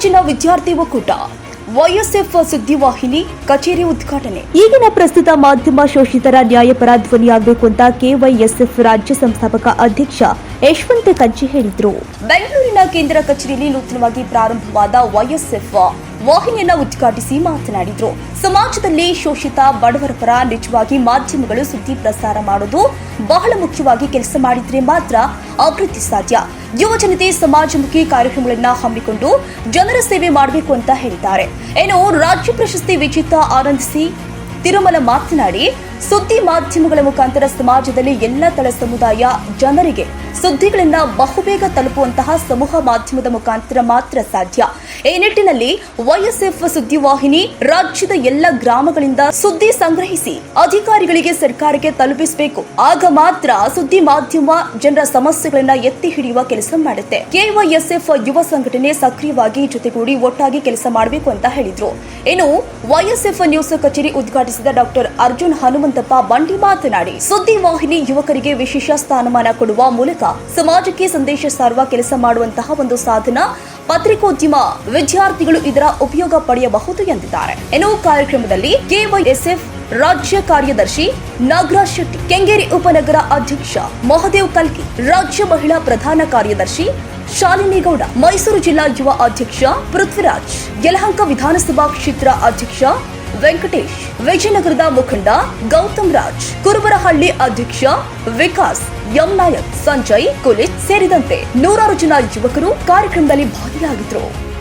ವಿದ್ಯಾರ್ಥಿ ಒಕ್ಕೂಟ, ವೈಎಸ್ಎಫ್ ಸುದ್ದಿವಾಹಿನಿ, ಕಚೇರಿ ಉದ್ಘಾಟನೆ. ಈಗಿನ ಪ್ರಸ್ತುತ ಮಾಧ್ಯಮ ಶೋಷಿತರ ನ್ಯಾಯಪರ ಧ್ವನಿಯಾಗಬೇಕು ಅಂತ ಕೆವೈಎಸ್ಎಫ್ ರಾಜ್ಯ ಸಂಸ್ಥಾಪಕ ಅಧ್ಯಕ್ಷ ಯಶವಂತ ಕಂಚಿ ಹೇಳಿದರು. ಬೆಂಗಳೂರಿನ ಕೇಂದ್ರ ಕಚೇರಿಯಲ್ಲಿ ನೂತನವಾಗಿ ಪ್ರಾರಂಭವಾದ ವೈಎಸ್ಎಫ್ ವಾಹಿನಿಯನ್ನ ಉದ್ಘಾಟಿಸಿ ಮಾತನಾಡಿದರು. ಸಮಾಜದಲ್ಲಿ ಶೋಷಿತ ಬಡವರ ಪರ ನಿಜವಾಗಿ ಮಾಧ್ಯಮಗಳು ಸುದ್ದಿ ಪ್ರಸಾರ ಮಾಡೋದು ಬಹಳ ಮುಖ್ಯವಾಗಿ ಕೆಲಸ ಮಾಡಿದರೆ ಮಾತ್ರ ಅಭಿವೃದ್ಧಿ ಸಾಧ್ಯ. ಯುವ ಜನತೆ ಸಮಾಜಮುಖಿ ಕಾರ್ಯಕ್ರಮಗಳನ್ನು ಹಮ್ಮಿಕೊಂಡು ಜನರ ಸೇವೆ ಮಾಡಬೇಕು ಅಂತ ಹೇಳಿದ್ದಾರೆ. ಏನು, ರಾಜ್ಯ ಪ್ರಶಸ್ತಿ ವಿಜೇತ ಆನಂದಿಸಿ ತಿರುಮಲ ಮಾತನಾಡಿ, ಸುದ್ದಿ ಮಾಧ್ಯಮಗಳ ಮುಖಾಂತರ ಸಮಾಜದಲ್ಲಿ ಎಲ್ಲ ತಳ ಸಮುದಾಯ ಜನರಿಗೆ ಸುದ್ದಿಗಳನ್ನ ಬಹುಬೇಗ ತಲುಪುವಂತಹ ಸಮೂಹ ಮಾಧ್ಯಮದ ಮುಖಾಂತರ ಮಾತ್ರ ಸಾಧ್ಯ. ಈ ನಿಟ್ಟಿನಲ್ಲಿ ವೈಎಸ್ಎಫ್ ಸುದ್ದಿವಾಹಿನಿ ರಾಜ್ಯದ ಎಲ್ಲ ಗ್ರಾಮಗಳಿಂದ ಸುದ್ದಿ ಸಂಗ್ರಹಿಸಿ ಅಧಿಕಾರಿಗಳಿಗೆ ಸರ್ಕಾರಕ್ಕೆ ತಲುಪಿಸಬೇಕು. ಆಗ ಮಾತ್ರ ಸುದ್ದಿ ಮಾಧ್ಯಮ ಜನರ ಸಮಸ್ಯೆಗಳನ್ನ ಎತ್ತಿ ಹಿಡಿಯುವ ಕೆಲಸ ಮಾಡುತ್ತೆ. ಕೆವೈಎಸ್ಎಫ್ ಯುವ ಸಂಘಟನೆ ಸಕ್ರಿಯವಾಗಿ ಜೊತೆಗೂಡಿ ಒಟ್ಟಾಗಿ ಕೆಲಸ ಮಾಡಬೇಕು ಅಂತ ಹೇಳಿದ್ರು. ಇನ್ನು ವೈಎಸ್ಎಫ್ ನ್ಯೂಸ್ ಕಚೇರಿ ಉದ್ಘಾಟಿಸಿದ ಡಾಕ್ಟರ್ ಅರ್ಜುನ್ ಹನುಮಂತಪ್ಪ ಬಂಡಿ ಮಾತನಾಡಿ, ಸುದ್ದಿವಾಹಿನಿ ಯುವಕರಿಗೆ ವಿಶೇಷ ಸ್ಥಾನಮಾನ ಕೊಡುವ ಮೂಲಕ ಸಮಾಜಕ್ಕೆ ಸಂದೇಶ ಸಾರುವ ಕೆಲಸ ಮಾಡುವಂತಹ ಒಂದು ಸಾಧನ ಪತ್ರಿಕೋದ್ಯಮ ವಿದ್ಯಾರ್ಥಿಗಳು ಇದರ ಉಪಯೋಗ ಪಡೆಯಬಹುದು ಎಂದಿದ್ದಾರೆ. ಇನ್ನು ಕಾರ್ಯಕ್ರಮದಲ್ಲಿ ಕೆವೈಎಸ್ಎಫ್ ರಾಜ್ಯ ಕಾರ್ಯದರ್ಶಿ ನಾಗರಾಜ್ ಶೆಟ್ಟಿ, ಕೆಂಗೇರಿ ಉಪನಗರ ಅಧ್ಯಕ್ಷ ಮಹದೇವ್ ಕಲ್ಕಿ, ರಾಜ್ಯ ಮಹಿಳಾ ಪ್ರಧಾನ ಕಾರ್ಯದರ್ಶಿ ಶಾಲಿನಿಗೌಡ, ಮೈಸೂರು ಜಿಲ್ಲಾ ಯುವ ಅಧ್ಯಕ್ಷ ಪೃಥ್ವಿರಾಜ್, ಯಲಹಂಕ ವಿಧಾನಸಭಾ ಕ್ಷೇತ್ರ ಅಧ್ಯಕ್ಷ ವೆಂಕಟೇಶ್, ವಿಜಯನಗರದ ಮುಖಂಡ ಗೌತಮ್ ರಾಜ್, ಕುರುಬರಹಳ್ಳಿ ಅಧ್ಯಕ್ಷ ವಿಕಾಸ್, ಎಂ ನಾಯಕ್, ಸಂಜಯ್, ಕುಲಿತ್ ಸೇರಿದಂತೆ ನೂರಾರು ಜನ ಯುವಕರು ಕಾರ್ಯಕ್ರಮದಲ್ಲಿ ಭಾಗಿಯಾಗಿದ್ದರು.